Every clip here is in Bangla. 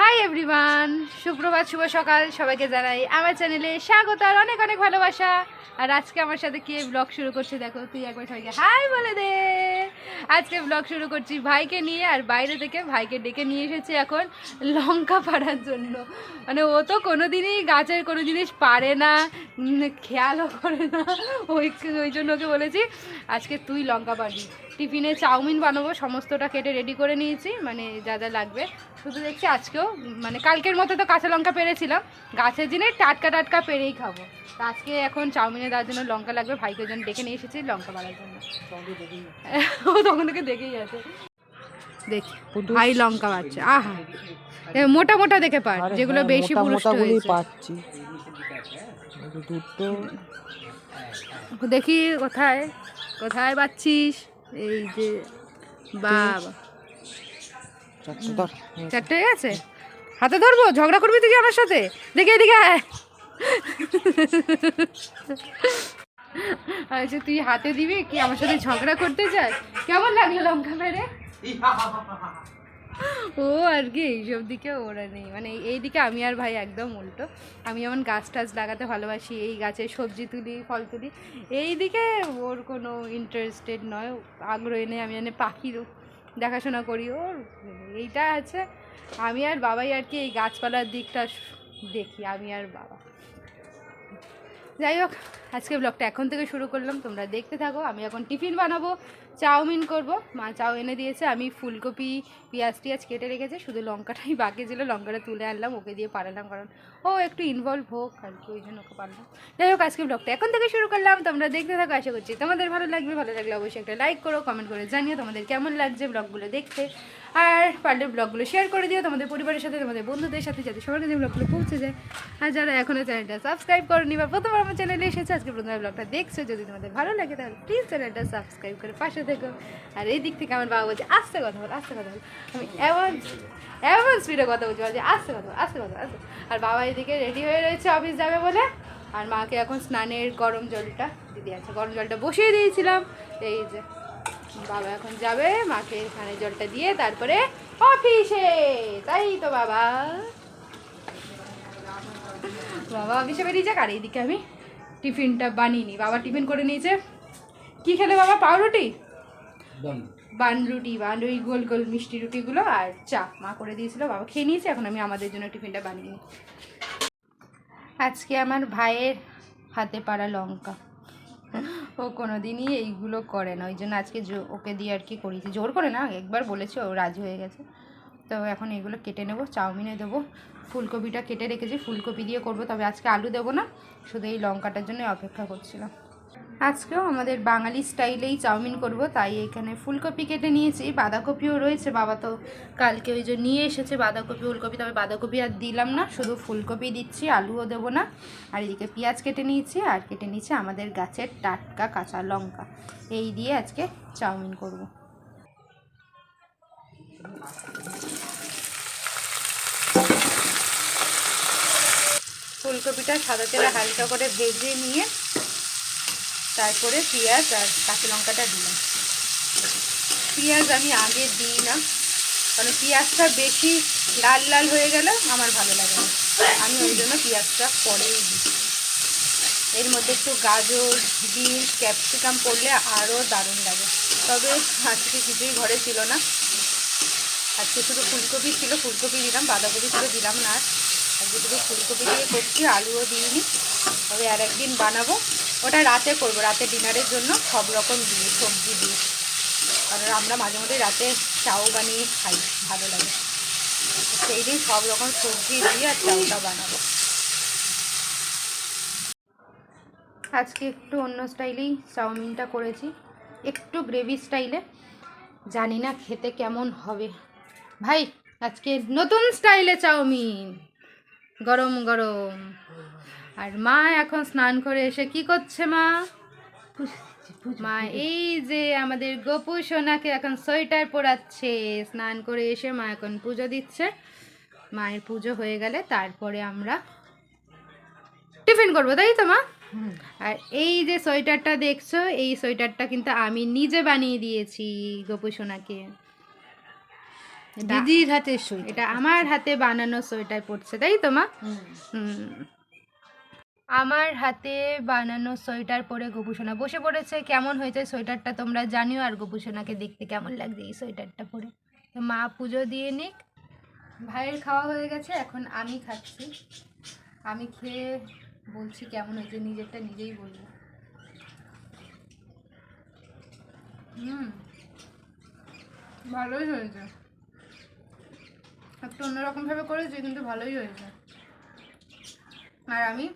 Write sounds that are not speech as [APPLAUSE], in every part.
হাই এভরিওয়ান সুপ্রভাত, শুভ সকাল। সবাইকে জানাই আমার চ্যানেলে স্বাগত আর অনেক অনেক ভালোবাসা। আর আজকে আমার সাথে কে ব্লগ শুরু করছে দেখো, তুই একবার সবাইকে হাই বলে দে। আজকে ব্লগ শুরু করছি ভাইকে নিয়ে, আর বাইরে থেকে ভাইকে ডেকে নিয়ে এসেছি এখন লঙ্কা পাড়ার জন্য। মানে ও তো কোনো দিনই গাছের কোনো জিনিস পারে না খেয়ালও করে না। ওই ওই জন্য ওকে বলেছি, আজকে তুই লঙ্কা পাড়বি। টিফিনে চাউমিন বানাবো সমস্তটা কেটে রেডি করে নিয়েছি মানে যা যা লাগবে। শুধু দেখছি আজকেও মানে কালকের মতো তো কাঁচা লঙ্কা পেরেছিলাম। গাছের জিনিস টাটকা টাটকা পেরেই খাব। তো আজকে এখন চাউমিনে দেওয়ার জন্য লঙ্কা লাগবে ভাইকে জন্য ডেকে নিয়ে এসেছি লঙ্কা বাড়ার জন্য। ও তখন থেকে দেখেই আছে। দেখি ভাই লঙ্কা আহা। মোটা মোটা দেখে পার যেগুলো হ্যাঁ, বেশি পুরুষ্ট হয়েছে। পাচ্ছি। দুটো। দেখি কোথায় কোথায় পাচ্ছিস? এই যে বাবা। চারটে হয়ে গেছে? হাতে ধরবো? ঝগড়া করবি তুই আমার সাথে? দেখে এদিকে আয়। আচ্ছা তুই হাতে দিবি কি আমার সাথে ঝগড়া করতে চাস? কেমন লাগল লঙ্কা মেরে ও আর কি, এইসব দিকে ওরা নেই। মানে এই দিকে আমি আর ভাই একদম উল্টো। আমি যেমন গাছ টাছ লাগাতে ভালোবাসি, এই গাছে সবজি তুলি, ফল তুলি, এই দিকে ওর কোনো ইন্টারেস্টেড নয়। আগ্রহী নেই, আমি জানি পাখির দেখাশোনা করি। ওর এইটা আছে। আমি আর বাবাই আর কি এই গাছপালার দিকটা দেখি, আমি আর বাবা। যাই হোক, আজকে ব্লগটা এখন থেকে শুরু করলাম। তোমরা দেখতে থাকো, আমি এখন টিফিন বানাবো। চাউমিন করব। মা চাউ এনে দিয়েছে, আমি ফুলকপি, পেঁয়াজ টিয়াজ কেটে রেখেছে, শুধু লঙ্কাটাই বাকি ছিল, লঙ্কাটা তুলে আনলাম, ওকে দিয়ে পাঠালাম কারণ ও একটু ইনভলভ হোক আর কি, ওই জন্য ওকে পারলাম যাই হোক আজকে ব্লগটা এখন থেকে শুরু করলাম, তোমরা দেখতে থাকো, আশা করছি তোমাদের ভালো লাগবে, ভালো লাগলে অবশ্যই একটা লাইক করো কমেন্ট করে জানিও তোমাদের কেমন লাগছে ব্লগগুলো দেখতে। আর পারলে ব্লগগুলো শেয়ার করে দিও তোমাদের পরিবারের সাথে, তোমাদের বন্ধুদের সাথে, যাতে সবার কাছে ব্লগগুলো পৌঁছে যায়। আর যারা এখনও চ্যানেলটা সাবস্ক্রাইব করনি বা প্রথমবার আমার চ্যানেলে এসেছে, আজকে প্রথমে ব্লগটা দেখছ, যদি তোমাদের ভালো লাগে তাহলে প্লিজ চ্যানেলটা সাবস্ক্রাইব করে পাশে থেকো আর এই দিক থেকে আমার বাবা বলছে, আস্তে কথা বল, আস্তে কথা বল। আমি এমন এমন স্পিডে কথা বলছি, বলছে, আস্তে কথা বল, আস্তে কথা আস্তে আর বাবা এদিকে রেডি হয়ে রয়েছে অফিস যাবে বলে। আর মাকে এখন স্নানের গরম জলটা দিদি আছে। গরম জলটা বসিয়ে দিয়েছিলাম। এই যে, বাবা এখন যাবে, মাকে স্নানের জলটা দিয়ে তারপরে অফিসে তাই তো বাবা। বাবা অফিসে বেরিয়ে যাক, আর এইদিকে আমি টিফিনটা বানিয়ে নিই। বাবা টিফিন করে নিয়েছে। কি খেলে বাবা? পাউরুটি? বান রুটি, বান ওই গোল গোল মিষ্টি রুটিগুলো আর চা। মা করে দিয়েছিল, বাবা খেয়ে নিয়েছে, এখন আমি আমাদের জন্য টিফিনটা বানিয়ে আজকে আমার ভাইয়ের হাতে পাড়া লঙ্কা। ও কোনো দিনই এইগুলো করে না, ওই জন্য আজকে ওকে দিয়ে আর কি করিয়েছি। জোর করে না, একবার বলেছে, ও রাজি হয়ে গেছে। তো এখন এগুলো কেটে নেব, চাউমিনে দেবো। ফুলকপিটা কেটে রেখেছি, ফুলকপি দিয়ে করব, তবে আজকে আলু দেবো না, শুধু এই লঙ্কাটার জন্য অপেক্ষা করছিলাম। আজকেও আমাদের বাঙালি স্টাইলেই চাউমিন করব, তাই এখানে ফুলকপি কেটে নিয়েছি, বাঁধাকপিও রয়েছে, বাবা তো কালকে ওই যে নিয়ে এসেছে বাঁধাকপি, ফুলকপি, তবে বাঁধাকপি আর দিলাম না, শুধু ফুলকপি দিচ্ছি, আলুও দেবো না। আর এদিকে পেঁয়াজ কেটে নিয়েছি, আর কেটে নিয়েছি আমাদের গাছের টাটকা কাঁচা লঙ্কা, এই দিয়ে আজকে চাউমিন করব। ফুলকপিটা সাদা তেলে হালকা করে ভেজে নিয়ে তারপরে পেঁয়াজ আর কাঁচা লঙ্কাটা দিলাম। পেঁয়াজ আমি আগে দিই না, কারণ পেঁয়াজটা বেশি লাল লাল হয়ে গেলে আমার ভালো লাগে না। আমি ওই জন্য পেঁয়াজটা পরেই দিই। এর মধ্যে একটু গাজর, বিনস, ক্যাপসিকাম পড়লে আরও দারুণ লাগে। তবে আজকে কিছুই ঘরে ছিল না। আজকে শুধু ফুলকপি ছিল, ফুলকপি দিলাম, বাঁধাকপি ছিল দিলাম না। আজকে ফুলকপি দিয়ে করছি, আলুও দিইনি। তবে আর একদিন বানাবো। ওটা রাতে করব, রাতে ডিনারের জন্য সব রকম দিয়ে, সবজি দিয়ে। কারণ আমরা মাঝে মধ্যে রাতে চাও বানিয়ে খাই, ভালো লাগে। সেই দিন সব রকম সবজি দিয়ে আর চাউটা বানাবো। আজকে একটু অন্য স্টাইলেই চাউমিনটা করেছি। একটু গ্রেভি স্টাইলে। জানি না খেতে কেমন হবে। ভাই, আজকে নতুন স্টাইলে চাউমিন। গরম গরম। আর মা এখন স্নান করে এসে কি করছে মা? মা, এই যে আমাদের গপু সোনাকে এখন সোয়েটার পরাচ্ছে। স্নান করে এসে মা এখন পুজো দিচ্ছে। মায়ের পুজো হয়ে গেলে তারপরে আমরা টিফিন করব, তাই তো মা? আর এই যে সোয়েটারটা দেখছ, এই সোয়েটারটা কিন্তু আমি নিজে বানিয়ে দিয়েছি গপু সোনাকে। দিদির হাতে সই এটা আমার হাতে বানানো সোয়েটার পড়ছে তাই তো মা? আমার হাতে বানানো সোয়েটার পরে গোপুসোনা বসে পড়েছে। কেমন হয়েছে সোয়েটারটা তোমরা জানিও আর গোপুসোনাকে দেখতে কেমন লাগছে এই সোয়েটারটা পরে। তো মা পুজো দিয়ে নিক। ভাইয়ের খাওয়া হয়ে গেছে এখন আমি খাচ্ছি। আমি খেয়ে বলছি কেমন হয়েছে নিজেরটা নিজেই বলব। হুম। ভালোই হয়েছে। একটু অন্যরকমভাবে করেছি কিন্তু ভালোই হয়েছে আর আমি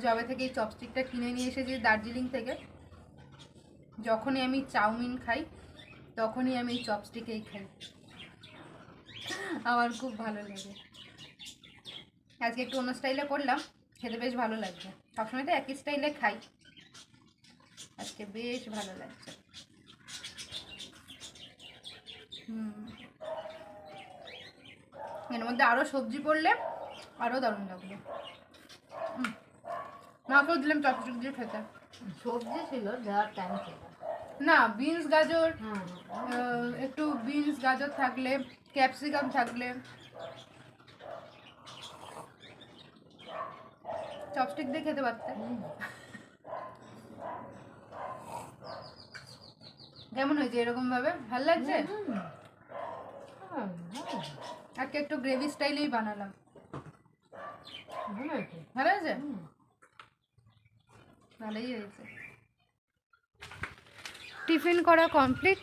জবে থেকে এই চপস্টিকটা কিনে নিয়ে এসেছি দার্জিলিং থেকে। যখনই আমি চাউমিন খাই, তখনই আমি এই চপস্টিকেই খাই। আমার খুব ভালো লাগে। আজকে একটু অন্য স্টাইলে করলাম, খেতে বেশ ভালো লাগছে। সবসময় তো একই স্টাইলে খাই। আজকে বেশ ভালো লাগছে হুম এর মধ্যে আরও সবজি পড়লে আরও দারুণ লাগবে হুম। মাকেও দিলাম চপস্টিক দিয়ে খেতে। সবজি ছিল দেওয়ার টাইম ছিল। না বিনস গাজর হ্যাঁ একটু বিনস গাজর থাকলে ক্যাপসিকাম থাকলে। চপস্টিক দিয়ে খেতে পারতে। কেমন হয়েছে এরকম ভাবে? ভালো লাগছে? আজকে একটু গ্রেভি স্টাইলেই বানালাম। ভালো হয়েছে? ভালো হয়েছে? ভালোই হয়েছে। টিফিন করা কমপ্লিট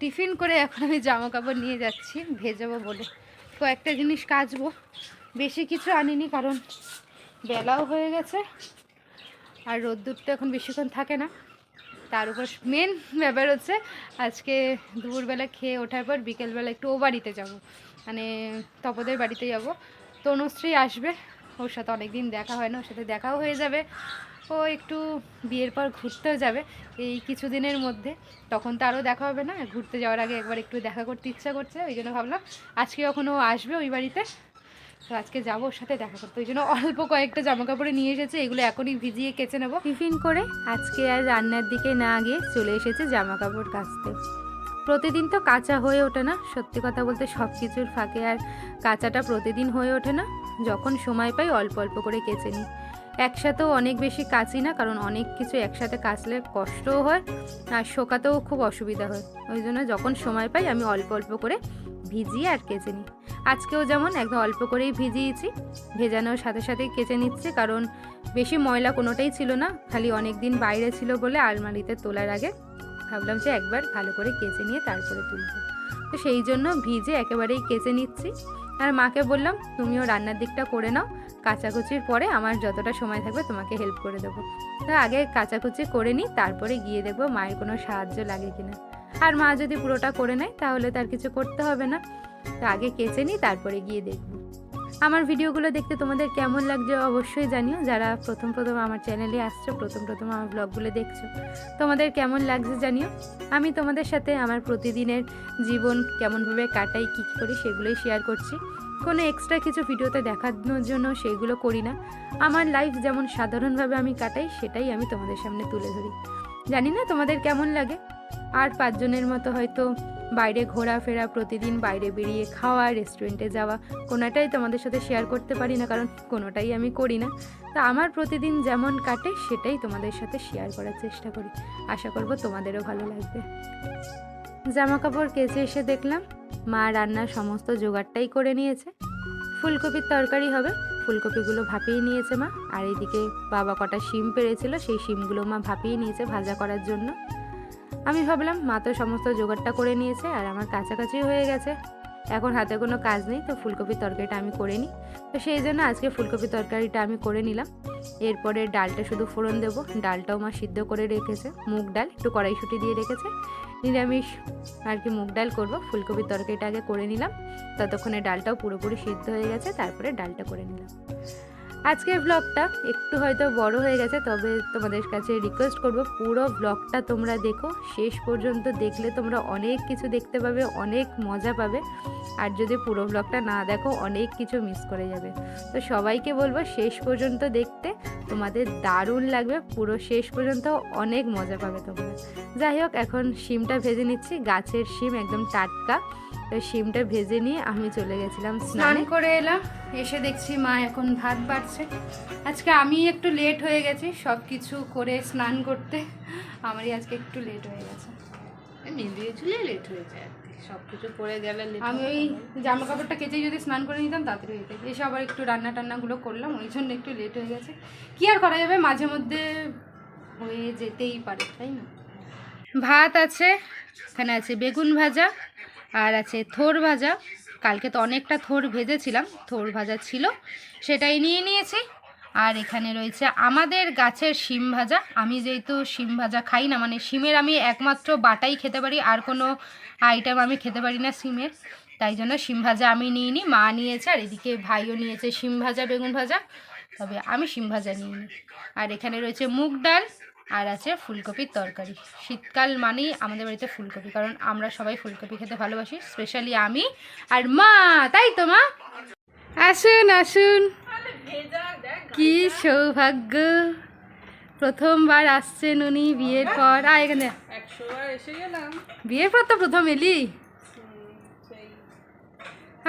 টিফিন করে এখন আমি জামা কাপড় নিয়ে যাচ্ছি ভেজাবো বলে। কয়েকটা জিনিস কাচবো। বেশি কিছু আনিনি কারণ বেলাও হয়ে গেছে। আর রোদ্দুরটা এখন বেশিক্ষণ থাকে না। তার উপর মেন ব্যাপার হচ্ছে আজকে দুপুরবেলা খেয়ে ওঠার পর বিকেলবেলা একটু ও বাড়িতে যাব। মানে তপদের বাড়িতে যাব। তনুশ্রী আসবে, ওর সাথে অনেক দিন দেখা হয় না, ওর সাথে দেখাও হয়ে যাবে। ও একটু বিয়ের পর ঘুরতেও যাবে এই কিছুদিনের মধ্যে। তখন তো আরও দেখা হবে না, ঘুরতে যাওয়ার আগে একবার একটু দেখা করতে ইচ্ছা করছে, ওই জন্য ভাবলাম আজকে কখনও আসবে ওই বাড়িতে তো আজকে যাব ওর সাথে দেখা করতে। ওই জন্য অল্প কয়েকটা জামা কাপড়ে নিয়ে এসেছে, এগুলো এখনই ভিজিয়ে কেচে নেব। টিফিন করে আজকে আর রান্নার দিকে না গিয়ে চলে এসেছে জামা কাপড় কাচতে। প্রতিদিন তো কাঁচা হয়ে ওঠে না, সত্যি কথা বলতে সব কিছুর ফাঁকে আর কাঁচাটা প্রতিদিন হয়ে ওঠে না। যখন সময় পাই অল্প অল্প করে কেচে নিই। একসাথেও অনেক বেশি কাচি না, কারণ অনেক কিছু একসাথে কাচলে কষ্টও হয় আর শোকাতেও খুব অসুবিধা হয়। ওই জন্য যখন সময় পাই আমি অল্প অল্প করে ভিজিয়ে আর কেচে নিই। আজকেও যেমন একদম অল্প করেই ভিজিয়েছি, ভেজানোর সাথে সাথেই কেচে নিচ্ছে, কারণ বেশি ময়লা কোনোটাই ছিল না, খালি অনেক দিন বাইরে ছিল বলে আলমারিতে তোলার আগে ভাবলাম যে একবার ভালো করে কেচে নিয়ে তারপরে তুলবো। তো সেই জন্য ভিজে একেবারেই কেচে নিচ্ছি। আর মাকে বললাম, তুমিও রান্নার দিকটা করে নাও, কাচাকুচির পরে আমার যতটা সময় থাকবে তোমাকে হেল্প করে দেবো। তো আগে কাচাকুচি করে নিই, তারপরে গিয়ে দেখব মায়ের কোনো সাহায্য লাগে কিনা। আর মা যদি পুরোটা করে নেয়, তাহলে তার কিছু করতে হবে না। তো আগে কেচে নিই, তারপরে গিয়ে দেখব। আমার ভিডিওগুলো দেখতে তোমাদের কেমন লাগছে অবশ্যই জানিও। যারা প্রথম প্রথম আমার চ্যানেলে আসছো, প্রথম প্রথম আমার ব্লগগুলো দেখছ, তোমাদের কেমন লাগছে জানিও। আমি তোমাদের সাথে আমার প্রতিদিনের জীবন কেমনভাবে কাটাই, কী কী করি সেগুলোই শেয়ার করছি। কোনো এক্সট্রা কিছু ভিডিওতে দেখানোর জন্য সেগুলো করি না। আমার লাইফ যেমন সাধারণভাবে আমি কাটাই, সেটাই আমি তোমাদের সামনে তুলে ধরি। জানি না তোমাদের কেমন লাগে? আর পাঁচজনের মতো হয়তো বাইরে ঘোরাফেরা, প্রতিদিন বাইরে বেরিয়ে খাওয়া রেস্টুরেন্টে যাওয়া, কোনোটাই তোমাদের সাথে শেয়ার করতে পারি না, কারণ কোনোটাই আমি করি না। তা আমার প্রতিদিন যেমন কাটে, সেটাই তোমাদের সাথে শেয়ার করার চেষ্টা করি। আশা করব তোমাদেরও ভালো লাগবে। জামা কাপড় কেচে এসে দেখলাম, মা রান্নার সমস্ত জোগাড়টাই করে নিয়েছে। ফুলকপির তরকারি হবে, ফুলকপিগুলো ভাপিয়ে নিয়েছে মা। আর এদিকে বাবা কটা শিম পেরেছিল, সেই শিমগুলো মা ভাপিয়ে নিয়েছে ভাজা করার জন্য। আমি ভাবলাম মা তো সমস্ত জোগাড়টা করে নিয়েছে আর আমার কাছাকাছি হয়ে গেছে। এখন হাতে কোনো কাজ নেই তো ফুলকপির তরকারিটা আমি করে নিই। তো সেই জন্য আজকে ফুলকপির তরকারিটা আমি করে নিলাম। এরপরে ডালটা শুধু ফোড়ন দেবো। ডালটাও মা সিদ্ধ করে রেখেছে। মুগ ডাল একটু কড়াইশুটি দিয়ে রেখেছে। নিরামিষ আর কি মুগ ডাল করব। ফুলকপির তরকারিটা আগে করে নিলাম। ততক্ষণে ডালটাও পুরোপুরি সিদ্ধ হয়ে গেছে। তারপরে ডালটা করে নিলাম। আজকের ব্লগটা একটু হয়তো বড় হয়ে গেছে, তবে তোমাদের কাছে রিকোয়েস্ট করব পুরো ব্লগটা তোমরা দেখো। শেষ পর্যন্ত দেখলে তোমরা অনেক কিছু দেখতে পাবে, অনেক মজা পাবে। আর যদি পুরো ব্লগটা না দেখো, অনেক কিছু মিস করে যাবে। তো সবাইকে বলব শেষ পর্যন্ত দেখতে, তোমাদের দারুণ লাগবে, পুরো শেষ পর্যন্ত অনেক মজা পাবে তোমরা। যাই হোক, এখন শিমটা ভেজে নিচ্ছি, গাছের শিম একদম টাটকা। তো শিমটা ভেজে নিয়ে আমি চলে গেছিলাম স্নান। করে এলাম এসে দেখছি মা এখন ভাত বাড়ছে। আজকে আমি একটু লেট হয়ে গেছি সব কিছু করে স্নান করতে। আমারই আজকে একটু লেট হয়ে গেছে। মিলিয়ে ঝুলিয়ে লেট হয়ে যায় সব কিছু পড়ে গেলে আমি ওই জামা কাপড়টা কেচে যদি স্নান করে নিতাম তাড়াতাড়ি হয়ে এসে আবার একটু রান্না টান্নাগুলো করলাম ওই জন্য একটু লেট হয়ে গেছে। কি আর করা যাবে? মাঝে মধ্যে হয়ে যেতেই পারে তাই না? ভাত আছে এখানে আছে বেগুন ভাজা আর আছে থোর ভাজা। কালকে তো অনেকটা থোর ভেজেছিলাম, থোর ভাজা ছিল। সেটাই নিয়ে নিয়েছি। আর এখানে রয়েছে আমাদের গাছের শিম ভাজা। আমি যেহেতু শিম ভাজা খাই না মানে শিমের আমি একমাত্র বাটাই খেতে পারি, আর কোনো আইটেম আমি খেতে পারি না শিমের। তাই জন্য শিম ভাজা আমি নিয়ে নিই মা নিয়েছে, আর এদিকে ভাইও নিয়েছে শিম ভাজা, বেগুন ভাজা। তবে আমি শিম ভাজা নিয়ে নিই আর এখানে রয়েছে মুগ ডাল। আর আছে ফুলকপির তরকারি। শীতকাল মানেই আমাদের বাড়িতে ফুলকপি কারণ আমরা সবাই ফুলকপি খেতে ভালোবাসি স্পেশালি আমি আর মা তাই তো মা? আসুন আসুন। কি সৌভাগ্য। প্রথমবার আসছেন উনি বিয়ের পর। আ এখানে। বিয়ের পর তো প্রথম এলি?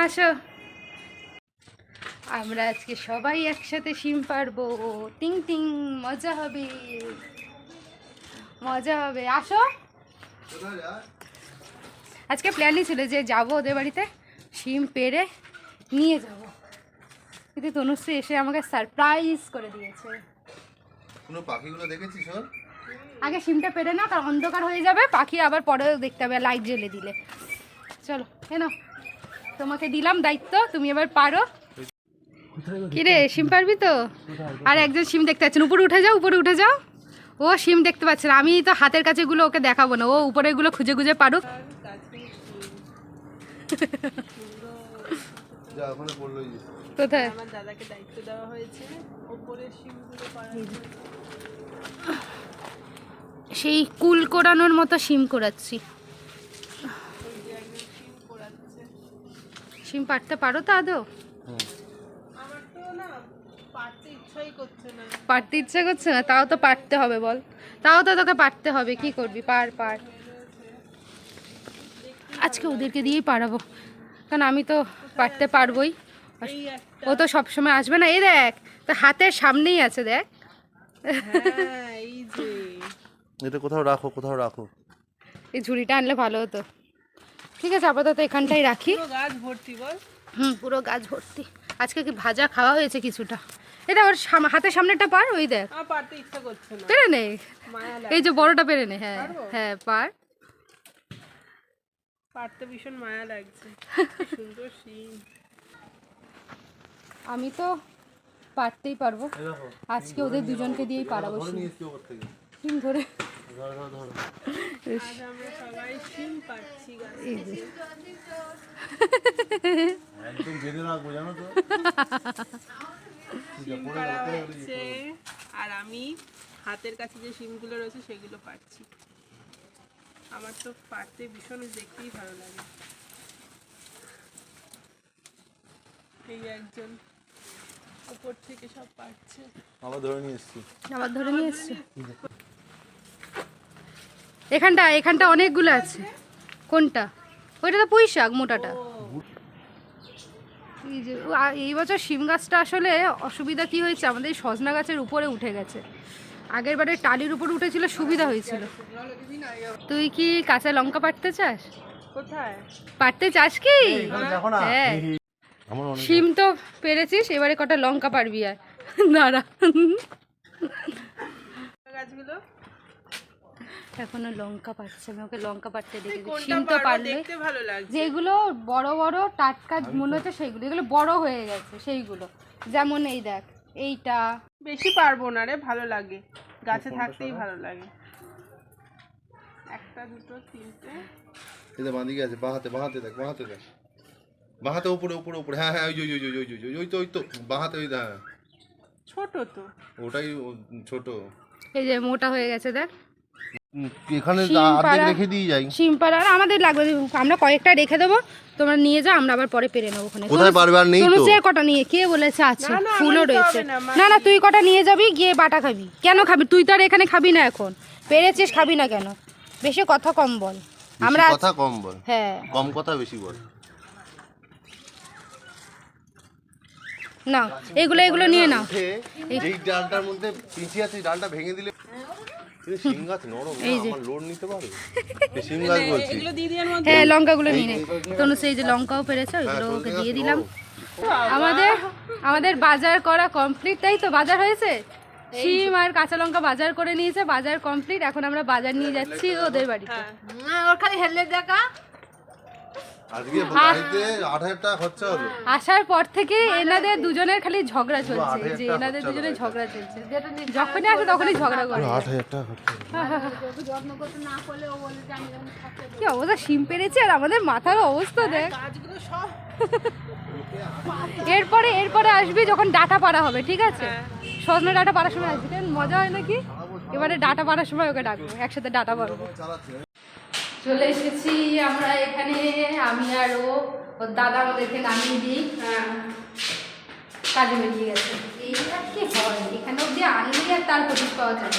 আসো। আমরা আজকে সবাই একসাথে সিম পারব। টিং টিং মজা হবে। মজা হবে। আসো। আজকে প্ল্যানই ছিল যে যাব ওদের বাড়িতে সিম পেরে নিয়ে যাব। কিন্তু তনুশ্রী এসে আমাকে সারপ্রাইজ করে দিয়েছে। কোনো পাখিগুলো দেখেছিস আগে সিমটা পেরে না কারণ অন্ধকার হয়ে যাবে পাখি আবার পরেও দেখতে হবে লাইট জ্বেলে দিলে। চলো কেন তোমাকে দিলাম দায়িত্ব তুমি এবার পারো। কিরে সিম পারবি তো? আর একজন সিম দেখতে পাচ্ছেন উপরে উঠে যাও উপরে উঠে যাও। ও সিম দেখতে পাচ্ছে না আমি তো হাতের কাছেগুলো ওকে দেখাবো না। ও উপরেগুলো খুঁজে খুঁজে পারুক। কোথায়? আমার দাদাকে দায়িত্ব দেওয়া হয়েছে। ওপরের শিমগুলো সেই কুল কোরানোর মতো সিম কোরাচ্ছি। সিম পারতে পারো তো আদৌ? আমার তো না পারতে ইচ্ছে করছে না তাও তো পারতে হবে বল। তাও তো তোকে পারতে হবে কি করবি? পার পার। আজকে ওদেরকে দিয়েই পারাবো কারণ আমি তো পারতে পারবোই। ও তো সবসময় আসবে না। এই দেখ তো হাতের সামনেই আছে দেখ। হ্যাঁ এই যে। এটা কোথাও রাখো কোথাও রাখো। এই ঝুড়িটা আনলে ভালো হতো। ঠিক আছে আপাতত এখানটাই রাখি। গাছ ভর্তি বল। হুম পুরো গাছ ভর্তি। আজকে কি ভাজা খাওয়া হয়েছে কিছুটা? এটা ওর সাম- হাতের সামনেটা পার ওই দেখ। পারতে ইচ্ছা করছে না। পেরে নে। এই যে বড়টা পেরে নে হ্যাঁ হ্যাঁ পার। পারতে ভীষণ মায়া লাগছে। সুন্দর আমি তো পারতেই পারব। আজকে ওদের দুজনকে দিয়েই পারাবো ধরে ধরো। ধরো ধরো আজ আমরা সবাই একদম বেঁধে রাখব জানো তো? [LAUGHS] শিম পাড়া হচ্ছে আর আমি হাতের কাছে যে শিমগুলো রয়েছে সেগুলো পাচ্ছি। আমার তো পারতে ভীষণ দেখতেই ভালো লাগে। এই একজন উপর থেকে সব পাচ্ছে। আবার ধরে নিয়ে এসছি। আবার ধরে নিয়ে এসছে। এখানটা এখানটা অনেকগুলো আছে। কোনটা? ওইটা তো পুঁই শাক মোটাটা। এই যে এই বছর শিম গাছটা আসলে অসুবিধা কি হয়েছে? আমাদের এই সজনা গাছের উপরে উঠে গেছে। আগের বারে টালির উপর উঠেছিল সুবিধা হয়েছিল। তুই কি কাঁচা লঙ্কা পাড়তে চাস? কোথায়? পাড়তে চাস কি? হ্যাঁ। আমার শিম তো পেরেছিস এবারে কটা লঙ্কা পারবি আর? দাঁড়া। গাছগুলো? এখনও লঙ্কা পাচ্ছে আমি ওকে লঙ্কা পাড়তে দেখেছি। তো পারলে। যেগুলো বড় বড় টাটকা মনে হচ্ছে সেইগুলো এগুলো বড় হয়ে গেছে সেইগুলো। যেমন এই দেখ এইটা। বেশি পারব না রে ভালো লাগে। গাছে থাকতেই ভালো লাগে। একটা দুটো তিনটে। এই যে বাঁদিকে আছে বাঁ হাতে বাঁ হাতে দেখ বাঁ দেখ। উপরে উপরে উপরে। হ্যাঁ হ্যাঁ ওই যে, ওই যে, ওই যে, ওই ওই ওই তো ওই তো। বাঁ ওই হ্যাঁ ছোট তো। ওটাই ছোট। এই যে মোটা হয়ে গেছে দেখ। এখানে অর্ধেক রেখে দিয়ে যাই। পাড়া আর আমাদের লাগবে। আমরা কয়েকটা রেখে দেবো তোমরা নিয়ে যাও আমরা আবার পরে পেরে নেব ওখানে। কোথায় পারবে নেই তো? আর কটা নিয়ে? কে বলেছে আছে না, ফুলও রয়েছে। না, না না তুই কটা নিয়ে যাবি গিয়ে বাটা খাবি। কেন খাবি? তুই তো আর এখানে খাবি না এখন। পেরেছিস খাবি না কেন? বেশি কথা কম বল। আমরা কথা কম বল। হ্যাঁ। কম কথা বেশি বল। না এগুলো এগুলো নিয়ে নাও। যেই ডালটার মধ্যে পিঁচি আছে ডালটা ভেঙে দিলে কিন্তু শিম গাছ নরম না, এই যে। আমার লোড নিতে পারবে? এই শিম গাছ বলছি। এগুলো দিয়ে দিয়ার মধ্যে হ্যাঁ লঙ্কাগুলো নিয়ে নে। তনু সেই যে লঙ্কাও পেরেছে হ্যাঁ, ওইগুলো ওকে দিয়ে দিলাম। আমাদের আমাদের বাজার করা কমপ্লিট তাই তো বাজার হয়েছে? শিম আর কাঁচা লঙ্কা বাজার করে নিয়েছে বাজার কমপ্লিট এখন আমরা বাজার নিয়ে যাচ্ছি ওদের বাড়িতে। হ্যাঁ ওর খালি হেলমেট দেখা। আসার পর থেকে এনাদের দুজনের খালি ঝগড়া চলছে যে এনাদের দুজনের ঝগড়া চলছে। যখনই আসে তখনই ঝগড়া করে। আট হাজার টাকা খরচা হলো কি অবস্থা? শিম পেরেছে আর আমাদের মাথার অবস্থা দেখ। কাজগুলো সব। এরপরে এরপরে আসবি যখন ডাটা পাড়া হবে ঠিক আছে? সজনে ডাটা পাড়ার সময় আসবি। মজা হয় নাকি? এবারে ডাটা পাড়ার সময় ওকে ডাকবো একসাথে ডাটা পারব চলে এসেছি আমরা এখানে। আমি আর ও ওর দাদা আমাদেরকে নামিয়ে দিই। কাজে বেরিয়ে গেছে। এইটা কি হয়? এখানে অব্দি আনলি আর তার হদিস পাওয়া যায়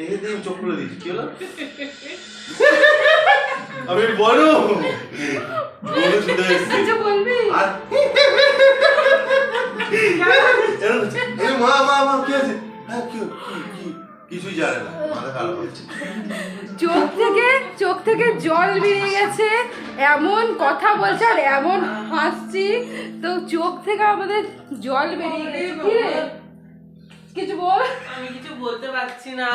এই চোখ খুলে দিচ্ছি কি হলো? আমি বড় আচ্ছা বলবি? মা মা মা কি আছে হ্যাঁ কি কি কি কিছুই জানে না মাথা খারাপ হচ্ছে চোখ থেকে চোখ থেকে জল বেরিয়ে গেছে এমন কথা বলছে আর এমন হাসছি। তো চোখ থেকে আমাদের জল বেরিয়ে গেছে। কি রে কিছু বল? আমি কিছু বলতে পারছি না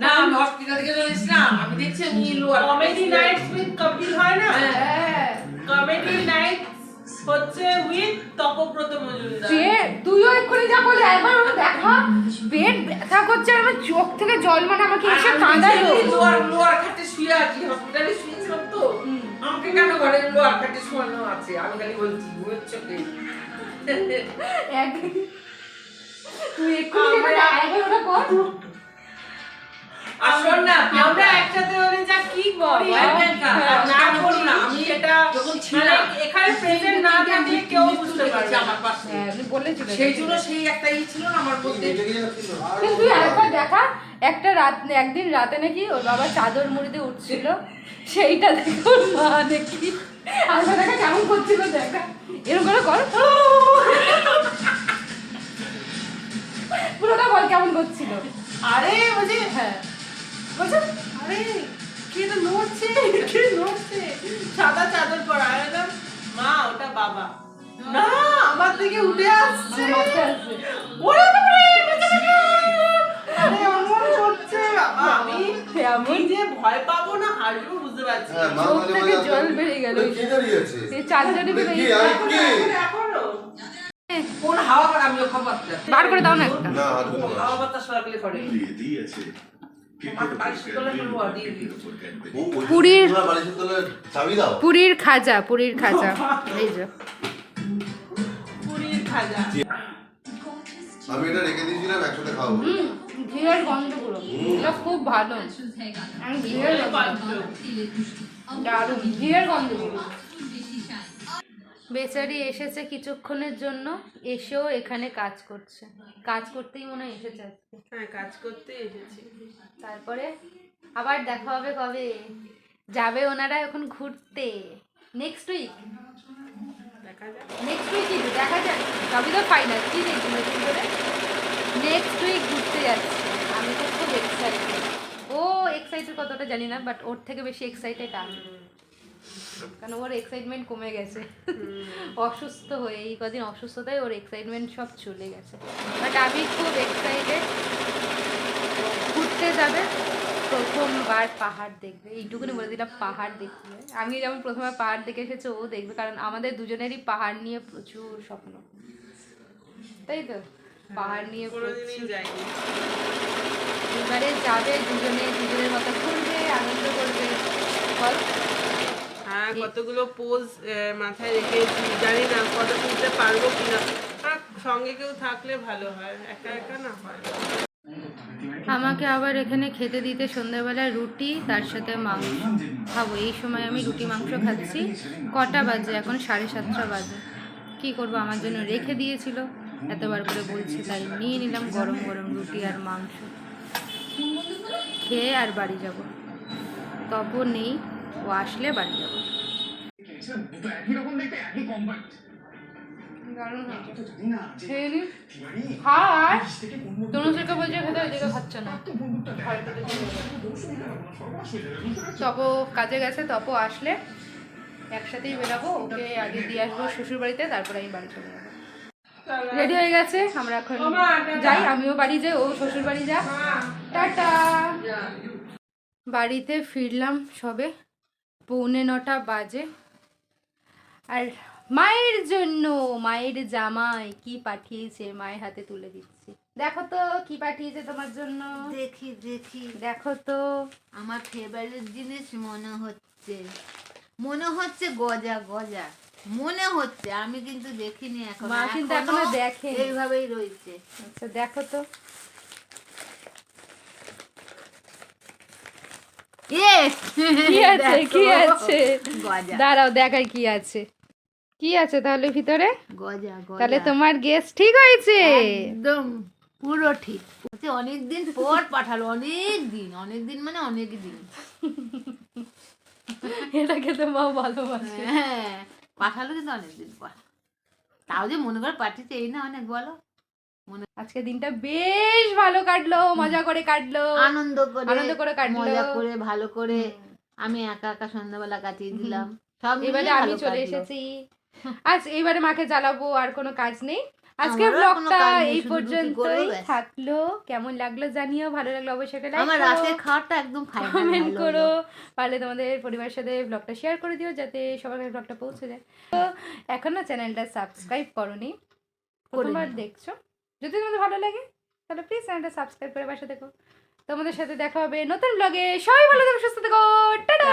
না আমি হসপিটাল থেকে চলে এসেছিলাম। আমি দেখছি আমি কমেডি নাইট কপিল হয় না? হ্যাঁ কমেডি নাইট হচ্ছে উইথ তপব্রত মজুমদার। পেট তুইও এক্ষুনি যা বলে একবার ওটা দেখা পেট ব্যথা করছে আর আমার চোখ থেকে জল মানে আমাকে এসে কাঁদালো লোয়ার লোয়ার খাটে শুয়ে আছি হসপিটালে শুয়েছিলাম তো আমাকে কেন ঘরে লোয়ার খাটে শোয়ানো আছে? আমি খালি বলছি ঘুমের চোখে। তুই এক্ষুনি একবার ওটা কর। আর শোন না আমরা একসাথে হলে যা কি করি না মানে এখানে প্রেজেন্ট না থাকলে কেউ বুঝতে পারবে আমার পাশে। হ্যাঁ, তুই সেই জন্য সেই একটা ই ছিল না আমার মধ্যে। তুই আরেকবার দেখা একটা রাত একদিন রাতে নাকি ওর বাবা চাদর মুড়িতে উঠছিল। সেইটা দেখে মা দেখি আরেকবার দেখা কেমন করছিল দেখা। এরকম করে কর। পুরোটা বল কেমন করছিল। আরে ওই যে হ্যাঁ। বলছে আরে কি নড়ছে? কি নড়ছে? সাদা চাদর পরা। আর একদম, মা ওটা বাবা। না আমার দিকে উঠে আসছে। ওরে বাবারে, আরে অমন করছে। বাবা আমি আমি যে ভয় পাবো না হাসবো বুঝতে পারছি। হ্যাঁ মা চোখ থেকে জল বেরিয়ে গেল। কি এই এখনও, এখনও। কোন হাওয়া করে আমিও খাবার বার করে দাও না একটা। না। হাওয়া বাতাস লাগলে করে দিয়ে পুরীর- পুরীর খাজা পুরীর খাজা। এই যে। পুরীর খাজা। আমি এটা রেখে দিয়েছিলাম একসাথে খাব হুম ঘিয়ের গন্ধগুলো। এটা খুব ভালো। ঘিয়ের গন্ধ দারুণ। ঘিয়ের গন্ধগুলো। বেচারি এসেছে কিছুক্ষণের জন্য এসেও এখানে কাজ করছে। কাজ করতেই মনে হয় এসেছে আজকে। হ্যাঁ কাজ করতে এসেছি। তারপরে আবার দেখা হবে কবে? যাবে ওনারা এখন ঘুরতে। নেক্সট উইক নেক্সট উইকই দেখা যাক। সবই তো ফাইনাল কি দেখছি নতুন করে? নেক্সট উইক ঘুরতে যাচ্ছি। আমি তো খুব এক্সাইটেড ও এক্সাইটেড কতটা জানি না বাট ওর থেকে বেশি এক্সাইটেড আমি। কারণ ওর এক্সাইটমেন্ট কমে গেছে। অসুস্থ হয়ে এই কদিন অসুস্থতায় ওর এক্সাইটমেন্ট সব চলে গেছে। বাট আমি খুব এক্সাইটেড ঘুরতে যাবে প্রথমবার পাহাড় দেখবে। এইটুকুনি বলে দিলাম পাহাড় দেখতে যাবে। আমি যেমন প্রথমে পাহাড় দেখে এসেছি ও দেখবে কারণ আমাদের দুজনেরই পাহাড় নিয়ে প্রচুর স্বপ্ন। তাই তো? পাহাড় নিয়ে প্রচুর এবারে যাবে দুজনে দুজনের মতো ঘুরবে আনন্দ করবে। বল। হ্যাঁ কতগুলো পোজ মাথায় রেখেছি। জানি না ফটো তুলতে পারব কিনা। আর সঙ্গে কেউ থাকলে ভালো হয়। একা একা না হয়। আমাকে আবার এখানে খেতে দিতে সন্ধ্যাবেলা রুটি তার সাথে মাংস খাব। এই সময় আমি রুটি মাংস খাচ্ছি। কটা বাজে? এখন সাড়ে সাতটা বাজে। কি করব? আমার জন্য রেখে দিয়েছিল। এতবার করে বলছি তাই নিয়ে নিলাম গরম গরম রুটি আর মাংস। খেয়ে আর বাড়ি যাব। তপ নেই। ও আসলে বাড়ি যাব। তপ কাজে গেছে তপ আসলে একসাথেই বেরাবো ওকে আগে দিয়ে আসব শ্বশুর বাড়িতে তারপরে আমি বাড়ি চলে যাব। রেডি হয়ে গেছে আমরা এখন যাই আমিও বাড়ি যাই ও শ্বশুর বাড়ি যা টাটা। বাড়িতে ফিরলাম সবে। পৌনে নটা বাজে। আর মায়ের জন্য মায়ের জামাই কি পাঠিয়েছে মায়ের হাতে তুলে দিচ্ছি। দেখো তো কি পাঠিয়েছে তোমার জন্য? দেখি দেখি। দেখো তো। আমার ফেভারিট জিনিস মনে হচ্ছে। মনে হচ্ছে গজা গজা। মনে হচ্ছে আমি কিন্তু দেখিনি এখন। মা কিন্তু এখনও দেখে এইভাবেই রয়েছে। আচ্ছা দেখো তো। কি? আছে? কি আছে? দাঁড়াও দেখাই কি আছে। কি আছে তাহলে ভিতরে? গজা তাহলে তোমার গেস ঠিক হয়েছে। একদম পুরো ঠিক। অনেক দিন পর পাঠালো অনেক দিন অনেক দিন মানে অনেক দিন এটাকে তো মা ভালোবাসে। হ্যাঁ পাঠালো কিন্তু অনেক দিন পর। তাও যে মনে করে পাঠিয়েছে এই না অনেক বলো। আজকে দিনটা বেশ ভালো কাটলো মজা করে কাটলো। আনন্দ করে আনন্দ করে কাটলো। মজা করে ভালো করে। আমি একা একা সন্ধ্যাবেলা কাটিয়ে দিলাম। সব এবারে আমি চলে এসেছি। আজ এইবারে মাকে জ্বালাবো আর কোনো কাজ নেই। আজকে ব্লগটা এই পর্যন্তই থাকল। কেমন লাগল জানিও ভালো লাগল অবশ্যই একটা আমার রাতের খাওয়াটা একদম কমেন্ট করো। পারলে তোমাদের পরিবারের সাথে ব্লগটা শেয়ার করে দিও যাতে সবার কাছে ব্লগটা পৌঁছে যায়। তো এখনও চ্যানেলটা সাবস্ক্রাইব করনি। প্রথমবার দেখছ। যদি তোমাদের ভালো লাগে, তাহলে প্লিজ চ্যানেলটা সাবস্ক্রাইব করে বাসা দেখো তোমাদের সাথে দেখা হবে নতুন ব্লগে সবাই ভালো থাকো, সুস্থ থেকো। টাটা।